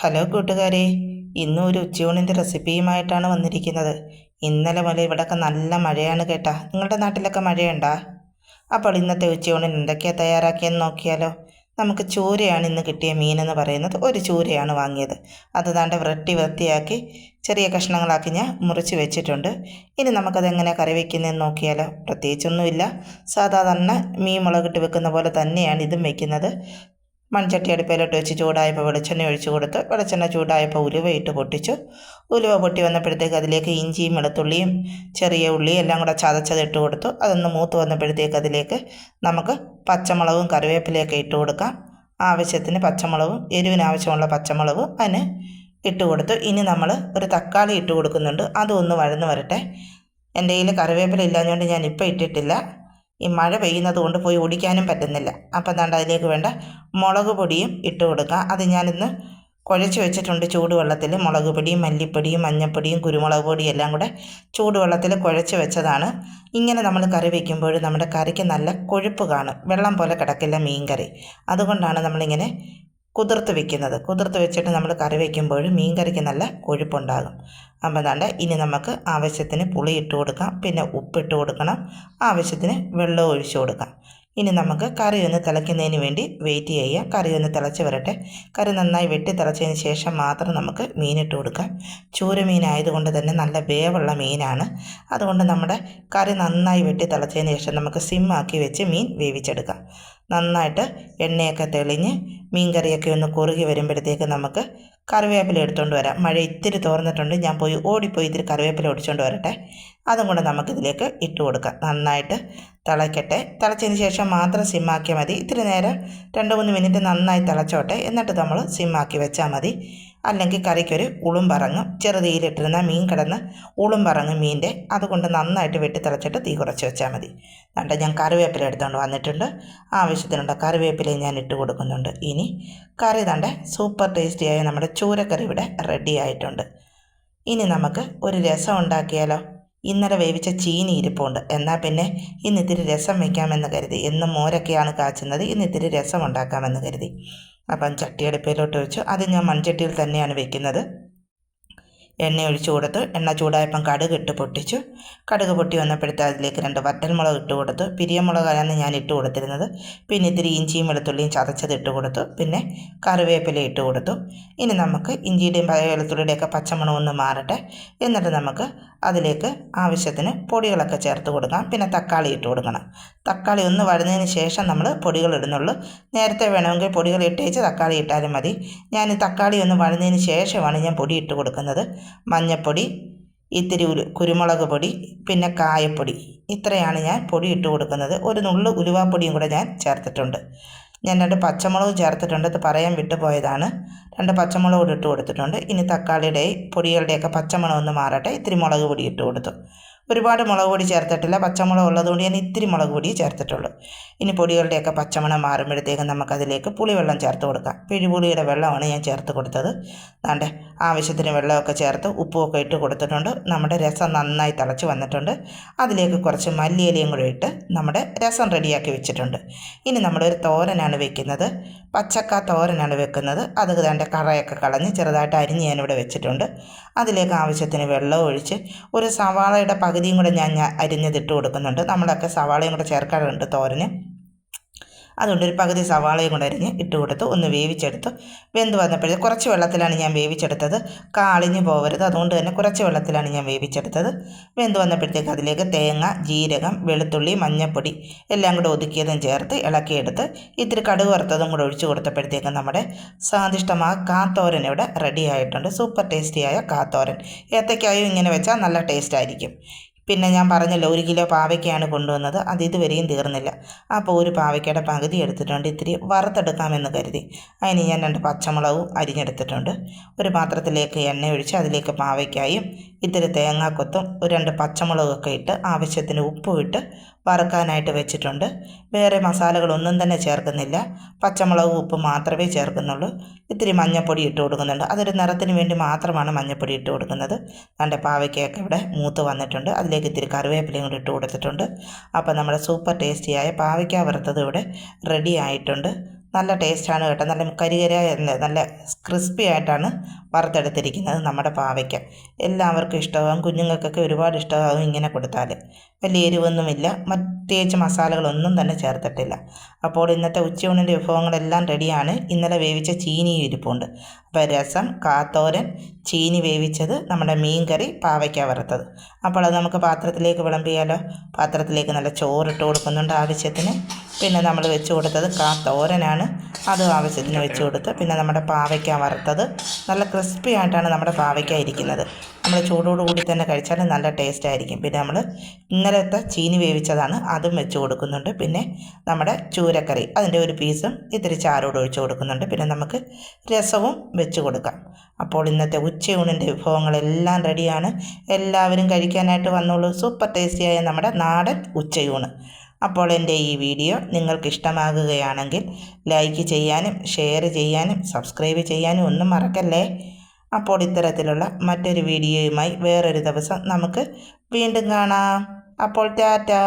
Hello കൂട്ടുകാരെ ഇന്നും ഒരു ഉച്ചയൂണിന്റെ റെസിപ്പിയുമായിട്ടാണ് വന്നിരിക്കുന്നത്. ഇന്നലെ മുതൽ ഇവിടെയൊക്കെ നല്ല മഴയാണ് കേട്ടാ. നിങ്ങളുടെ നാട്ടിലൊക്കെ മഴയുണ്ടാ? അപ്പോൾ ഇന്നത്തെ ഉച്ചയൂണിന് എന്തൊക്കെയാണ് തയ്യാറാക്കിയെന്ന് നോക്കിയാലോ? നമുക്ക് ചൂരയാണ് ഇന്ന് കിട്ടിയ മീനെന്ന് പറയുന്നത്. ഒരു ചൂരയാണ് വാങ്ങിയത്. അത് താണ്ട് വൃട്ടി വൃത്തിയാക്കി ചെറിയ കഷ്ണങ്ങളാക്കി ഞാൻ മുറിച്ച് വെച്ചിട്ടുണ്ട്. ഇനി നമുക്കത് എങ്ങനെ കറി വയ്ക്കുന്നതെന്ന് നോക്കിയാലോ. പ്രത്യേകിച്ചൊന്നുമില്ല. സാധാരണ മീൻ മുളകിട്ട് വെക്കുന്ന പോലെ തന്നെയാണ് ഇതും വെക്കുന്നത്. മൺചട്ടി അടുപ്പിലോട്ട് വെച്ച് ചൂടായപ്പോൾ വെളിച്ചെണ്ണ ഒഴിച്ചു കൊടുത്ത് വെളിച്ചെണ്ണ ചൂടായപ്പോൾ ഉലുവ ഇട്ട് പൊട്ടിച്ചു. ഉലുവ പൊട്ടി വന്നപ്പോഴത്തേക്ക് അതിലേക്ക് ഇഞ്ചിയും വെളുത്തുള്ളിയും ചെറിയ ഉള്ളിയും എല്ലാം കൂടെ ചതച്ചത് ഇട്ട് കൊടുത്തു. അതൊന്ന് മൂത്ത് വന്നപ്പോഴത്തേക്ക് അതിലേക്ക് നമുക്ക് പച്ചമുളകും കറിവേപ്പിലയൊക്കെ ഇട്ട് കൊടുക്കാം. ആവശ്യത്തിന് പച്ചമുളകും എരിവിനാവശ്യമുള്ള പച്ചമുളകും അതിന് ഇട്ട് കൊടുത്തു. ഇനി നമ്മൾ ഒരു തക്കാളി ഇട്ട് കൊടുക്കുന്നുണ്ട്. അതൊന്ന് വഴന്ന് വരട്ടെ. എന്റെ കയ്യിൽ കറിവേപ്പില ഇല്ലാഞ്ഞുകൊണ്ട് ഞാൻ ഇപ്പോൾ ഇട്ടിട്ടില്ല. ഈ മഴ പെയ്യുന്നത് കൊണ്ട് പോയി ഓടിക്കാനും പറ്റുന്നില്ല. അപ്പം എന്താണ്ട് അതിലേക്ക് വേണ്ട മുളക് പൊടിയും ഇട്ട് കൊടുക്കുക അത് ഞാനിന്ന് കുഴച്ച് വെച്ചിട്ടുണ്ട് ചൂടുവെള്ളത്തിൽ. മുളക് പൊടിയും മല്ലിപ്പൊടിയും മഞ്ഞൾപ്പൊടിയും കുരുമുളക് പൊടിയും എല്ലാം കൂടെ ചൂടുവെള്ളത്തിൽ കുഴച്ച് വെച്ചതാണ്. ഇങ്ങനെ നമ്മൾ കറി വയ്ക്കുമ്പോൾ നമ്മുടെ കറിക്ക് നല്ല കൊഴുപ്പ് കാണും. വെള്ളം പോലെ കിടക്കില്ല മീൻ കറി അതുകൊണ്ടാണ് നമ്മളിങ്ങനെ കുതിർത്ത് വെക്കുന്നത്. കുതിർത്ത് വെച്ചിട്ട് നമ്മൾ കറി വയ്ക്കുമ്പോൾ മീൻ കറിക്ക് നല്ല കൊഴുപ്പുണ്ടാകും. അപ്പം നല്ല ഇനി നമുക്ക് ആവശ്യത്തിന് പുളി ഇട്ട് കൊടുക്കാം. പിന്നെ ഉപ്പിട്ട് കൊടുക്കണം. ആവശ്യത്തിന് വെള്ളം ഒഴിച്ചു കൊടുക്കാം. ഇനി നമുക്ക് കറി ഒന്ന് തിളയ്ക്കുന്നതിന് വേണ്ടി വെയിറ്റ് ചെയ്യുക. കറി ഒന്ന് തിളച്ച് വരട്ടെ. കറി നന്നായി വെട്ടി തിളച്ചതിന് ശേഷം മാത്രം നമുക്ക് മീനിട്ട് കൊടുക്കാം. ചൂര മീനായതുകൊണ്ട് തന്നെ നല്ല വേവുള്ള മീനാണ്. അതുകൊണ്ട് നമ്മുടെ കറി നന്നായി വെട്ടി തിളച്ചതിന് ശേഷം നമുക്ക് സിമ്മാക്കി വെച്ച് മീൻ വേവിച്ചെടുക്കാം. നന്നായിട്ട് എണ്ണയൊക്കെ തെളിഞ്ഞ് മീൻ കറിയൊക്കെ ഒന്ന് കുറുകി വരുമ്പോഴത്തേക്ക് നമുക്ക് കറിവേപ്പില എടുത്തുകൊണ്ട് വരാം. മഴ ഇത്തിരി തോർന്നിട്ടുണ്ട്. ഞാൻ പോയി ഓടിപ്പോയി ഇത്തിരി കറിവേപ്പില ഒടിച്ചുകൊണ്ട് വരട്ടെ. അതും കൂടെ നമുക്കിതിലേക്ക് ഇട്ട് കൊടുക്കാം. നന്നായിട്ട് തിളയ്ക്കട്ടെ തിളച്ചതിന് ശേഷം മാത്രം സിമ്മാക്കിയാൽ മതി. ഇത്തിരി നേരം രണ്ട് മൂന്ന് മിനിറ്റ് നന്നായി തിളച്ചോട്ടെ. എന്നിട്ട് നമ്മൾ സിമ്മാക്കി വെച്ചാൽ മതി. അല്ലെങ്കിൽ കറിക്കൊരു ഉളുമ്പറങ്ങും. ചെറുതീയിലിട്ടിരുന്ന മീൻ കിടന്ന് ഉളുമ്പറങ്ങും മീന്റെ അതുകൊണ്ട് നന്നായിട്ട് വെട്ടി തിളച്ചിട്ട് തീ കുറച്ച് വെച്ചാൽ മതി. കണ്ടോ ഞാൻ കറിവേപ്പില എടുത്തുകൊണ്ട് വന്നിട്ടുണ്ട്. ആവശ്യത്തിനുള്ള കറിവേപ്പിലയും ഞാൻ ഇട്ട് കൊടുക്കുന്നുണ്ട്. ഇനി കറി തണ്ട സൂപ്പർ ടേസ്റ്റിയായ നമ്മുടെ ചൂരക്കറി ഇവിടെ റെഡി ആയിട്ടുണ്ട്. ഇനി നമുക്ക് ഒരു രസം ഉണ്ടാക്കിയാലോ? ഇന്നലെ വേവിച്ച ചീനി ഇരിപ്പുണ്ട്. എന്നാൽ പിന്നെ ഇന്ന് ഇത്തിരി രസം വയ്ക്കാമെന്ന് കരുതി. എന്നും മോരൊക്കെയാണ് കാച്ചുന്നത്. ഇന്ന് ഇത്തിരി രസം ഉണ്ടാക്കാമെന്ന് കരുതി. അപ്പം ചട്ടിയടുപ്പിലോട്ട് വെച്ചു. അത് ഞാൻ മൺചട്ടിയിൽ തന്നെയാണ് വെക്കുന്നത്. എണ്ണ ഒഴിച്ചു കൊടുത്ത്. എണ്ണ ചൂടായപ്പം കടുക് ഇട്ട് പൊട്ടിച്ചു. കടുക് പൊട്ടി വന്നപ്പോഴത്തെ അതിലേക്ക് രണ്ട് വറ്റൽമുളക് ഇട്ട് കൊടുത്തു. പിരിയമുളകാണ് ഞാൻ ഇട്ട് കൊടുത്തിരുന്നത്. പിന്നെ ഇത്തിരി ഇഞ്ചിയും വെളുത്തുള്ളിയും ചതച്ചത് ഇട്ട് കൊടുത്തു. പിന്നെ കറിവേപ്പില ഇട്ട് കൊടുത്തു. ഇനി നമുക്ക് ഇഞ്ചിയുടെയും വെളുത്തുള്ളിയുടെയൊക്കെ പച്ചമണം ഒന്ന് മാറട്ടെ. എന്നിട്ട് നമുക്ക് അതിലേക്ക് ആവശ്യത്തിന് പൊടികളൊക്കെ ചേർത്ത് കൊടുക്കാം. പിന്നെ തക്കാളി ഇട്ട് കൊടുക്കണം. തക്കാളി ഒന്ന് വഴുന്നതിന് ശേഷം നമ്മൾ പൊടികൾ ഇടുന്നുള്ളൂ. നേരത്തെ വേണമെങ്കിൽ പൊടികൾ ഇട്ടേച്ച് തക്കാളി ഇട്ടാലും മതി. ഞാൻ തക്കാളി ഒന്ന് വഴുന്നതിന് ശേഷമാണ് ഞാൻ പൊടി ഇട്ട് കൊടുക്കുന്നത്. മഞ്ഞൾപ്പൊടി ഇത്തിരി കുരുമുളക് പൊടി പിന്നെ കായപ്പൊടി. ഇത്രയാണ് ഞാൻ പൊടി ഇട്ട് കൊടുക്കുന്നത്. ഒരു നുള്ളു ഉലുവാപ്പൊടിയും കൂടെ ഞാൻ ചേർത്തിട്ടുണ്ട്. ഞാൻ രണ്ട് പച്ചമുളക് ചേർത്തിട്ടുണ്ട്. അത് പറയാൻ വിട്ടുപോയതാണ് രണ്ട് പച്ചമുളക് കൂടി ഇട്ട് കൊടുത്തിട്ടുണ്ട്. ഇനി തക്കാളിയുടെ പൊടികളുടെയൊക്കെ പച്ചമുളക് ഒന്ന് മാറട്ടെ. ഇത്തിരി മുളക് പൊടി ഇട്ട് കൊടുത്തു. ഒരുപാട് മുളക് പൊടി ചേർത്തിട്ടില്ല. പച്ചമുളക് ഉള്ളതുകൊണ്ട് ഞാൻ ഇത്തിരി മുളക് പൊടി ചേർത്തിട്ടുള്ളൂ. ഇനി പൊടികളുടെയൊക്കെ പച്ചമണം മാറുമ്പോഴത്തേക്കും നമുക്കതിലേക്ക് പുളിവെള്ളം ചേർത്ത് കൊടുക്കാം. പിഴിപുളിയുടെ വെള്ളമാണ് ഞാൻ ചേർത്ത് കൊടുത്തത്. അതാണ്ട് ആവശ്യത്തിന് വെള്ളമൊക്കെ ചേർത്ത് ഉപ്പുമൊക്കെ ഇട്ട് കൊടുത്തിട്ടുണ്ട്. നമ്മുടെ രസം നന്നായി തിളച്ച് വന്നിട്ടുണ്ട്. അതിലേക്ക് കുറച്ച് മല്ലിയിലയും കൂടെ ഇട്ട് നമ്മുടെ രസം റെഡിയാക്കി വെച്ചിട്ടുണ്ട്. ഇനി നമ്മളൊരു തോരനാണ് വെക്കുന്നത്. പച്ചക്ക തോരനാണ് വെക്കുന്നത്. അത് അതിന്റെ കറയൊക്കെ കളഞ്ഞ് ചെറുതായിട്ട് അരിഞ്ഞ് ഞാനിവിടെ വെച്ചിട്ടുണ്ട്. അതിലേക്ക് ആവശ്യത്തിന് വെള്ളം ഒഴിച്ച് ഒരു സവാളയുടെ പകുതിയും കൂടെ ഞാൻ അരിഞ്ഞതിട്ട് കൊടുക്കുന്നുണ്ട്. നമ്മളൊക്കെ സവാളയും കൂടെ ചേർക്കാറുണ്ട് തോരന്. അതുകൊണ്ട് ഒരു പകുതി സവാളയും കൂടെ അരിഞ്ഞ് ഇട്ട് കൊടുത്ത്. ഒന്ന് വേവിച്ചെടുത്തു. വെന്ത് വന്നപ്പോഴേ കുറച്ച് വെള്ളത്തിലാണ് ഞാൻ വേവിച്ചെടുത്തത്. കാളിഞ്ഞ് പോകരുത് അതുകൊണ്ട് തന്നെ കുറച്ച് വെള്ളത്തിലാണ് ഞാൻ വേവിച്ചെടുത്തത്. വെന്ത് വന്നപ്പോഴത്തേക്ക് അതിലേക്ക് തേങ്ങ ജീരകം വെളുത്തുള്ളി മഞ്ഞൾപ്പൊടി എല്ലാം കൂടെ ഒതുക്കിയതും ചേർത്ത് ഇളക്കിയെടുത്ത് ഇത്തിരി കടുക് വറുത്തതും കൂടെ ഒഴിച്ചു കൊടുത്തപ്പോഴത്തേക്ക് നമ്മുടെ സ്വാദിഷ്ടമായ കാത്തോരൻ ഇവിടെ റെഡി ആയിട്ടുണ്ട്. സൂപ്പർ ടേസ്റ്റിയായ കാത്തോരൻ. ഏത്തക്കായും ഇങ്ങനെ വെച്ചാൽ നല്ല ടേസ്റ്റ് ആയിരിക്കും. പിന്നെ ഞാൻ പറഞ്ഞല്ലോ ഒരു കിലോ പാവയ്ക്കയാണ് കൊണ്ടുവന്നത്. അത് ഇതുവരെയും തീർന്നില്ല. അപ്പോൾ ഒരു പാവയ്ക്കയുടെ പകുതി എടുത്തിട്ടുണ്ട് ഇത്തിരി വറുത്തെടുക്കാമെന്ന് കരുതി. അതിന് ഞാൻ രണ്ട് പച്ചമുളകും അരിഞ്ഞെടുത്തിട്ടുണ്ട്. ഒരു പാത്രത്തിലേക്ക് എണ്ണ ഒഴിച്ച് അതിലേക്ക് പാവയ്ക്കായും ഇത്തിരി തേങ്ങാക്കൊത്തും ഒരു രണ്ട് പച്ചമുളകൊക്കെ ഇട്ട് ആവശ്യത്തിന് ഉപ്പും ഇട്ട് വറുക്കാനായിട്ട് വെച്ചിട്ടുണ്ട്. വേറെ മസാലകളൊന്നും തന്നെ ചേർക്കുന്നില്ല. പച്ചമുളകും ഉപ്പ് മാത്രമേ ചേർക്കുന്നുള്ളൂ. ഇത്തിരി മഞ്ഞപ്പൊടി ഇട്ട് കൊടുക്കുന്നുണ്ട്. അതൊരു നിറത്തിന് വേണ്ടി മാത്രമാണ് മഞ്ഞപ്പൊടി ഇട്ട് കൊടുക്കുന്നത്. അതിന്റെ പാവയ്ക്കയൊക്കെ ഇവിടെ മൂത്ത് വന്നിട്ടുണ്ട്. അതിലേക്ക് ഇത്തിരി കറിവേപ്പിലയും കൂടി ഇട്ട് കൊടുത്തിട്ടുണ്ട്. അപ്പോൾ നമ്മുടെ സൂപ്പർ ടേസ്റ്റിയായ പാവയ്ക്ക വറുത്തത് ഇവിടെ റെഡി ആയിട്ടുണ്ട്. നല്ല ടേസ്റ്റാണ് കേട്ടോ. നല്ല കരികര നല്ല ക്രിസ്പി ആയിട്ടാണ് വറുത്തെടുത്തിരിക്കുന്നത് നമ്മുടെ പാവയ്ക്ക. എല്ലാവർക്കും ഇഷ്ടമാകും കുഞ്ഞുങ്ങൾക്കൊക്കെ ഒരുപാട് ഇഷ്ടമാകും ഇങ്ങനെ കൊടുത്താൽ വലിയ എരിവൊന്നുമില്ല. പ്രത്യേകിച്ച് മസാലകളൊന്നും തന്നെ ചേർത്തിട്ടില്ല. അപ്പോൾ ഇന്നത്തെ ഉച്ചയൂണിന്റെ വിഭവങ്ങളെല്ലാം റെഡിയാണ്. ഇന്നലെ വേവിച്ച ചീനി ഇരിപ്പുണ്ട്. അപ്പോൾ രസം കാത്തോരൻ ചീനി വേവിച്ചത് നമ്മുടെ മീൻ കറി പാവയ്ക്ക വറുത്തത്. അപ്പോൾ അത് നമുക്ക് പാത്രത്തിലേക്ക് വിളമ്പിയാലോ? പാത്രത്തിലേക്ക് നല്ല ചോറിട്ട് കൊടുക്കുന്നുണ്ട് ആവശ്യത്തിന്. പിന്നെ നമ്മൾ വെച്ച് കൊടുത്തത് കാത്തോരനാണ് അതും ആവശ്യത്തിന് വെച്ച് കൊടുത്ത് പിന്നെ നമ്മുടെ പാവയ്ക്ക വറുത്തത്. നല്ല ക്രിസ്പി ആയിട്ടാണ് നമ്മുടെ പാവയ്ക്ക ഇരിക്കുന്നത്. നമ്മൾ ചൂടോടുകൂടി തന്നെ കഴിച്ചാൽ നല്ല ടേസ്റ്റ് ആയിരിക്കും. പിന്നെ നമ്മൾ ഇന്നലത്തെ ചീനി വേവിച്ചതാണ്. അതും വെച്ച് കൊടുക്കുന്നുണ്ട്. പിന്നെ നമ്മുടെ ചൂരക്കറി. അതിന്റെ ഒരു പീസും ഇത്തിരി ചാരോട് ഒഴിച്ച് കൊടുക്കുന്നുണ്ട്. പിന്നെ നമുക്ക് രസവും വെച്ച് കൊടുക്കാം. അപ്പോൾ ഇന്നത്തെ ഉച്ചയൂണിന്റെ വിഭവങ്ങളെല്ലാം റെഡിയാണ്. എല്ലാവരും കഴിക്കാനായിട്ട് വന്നോളൂ. സൂപ്പർ ടേസ്റ്റിയായ നമ്മുടെ നാടൻ ഉച്ചയൂണ്. അപ്പോൾ എന്റെ ഈ വീഡിയോ നിങ്ങൾക്ക് ഇഷ്ടമാകുകയാണെങ്കിൽ ലൈക്ക് ചെയ്യാനും ഷെയർ ചെയ്യാനും സബ്സ്ക്രൈബ് ചെയ്യാനും ഒന്നും മറക്കല്ലേ? അപ്പോൾ ഇത്തരത്തിലുള്ള മറ്റൊരു വീഡിയോയുമായി വേറൊരു ദിവസം നമുക്ക് വീണ്ടും കാണാം. അപ്പോൾ ടാറ്റാ.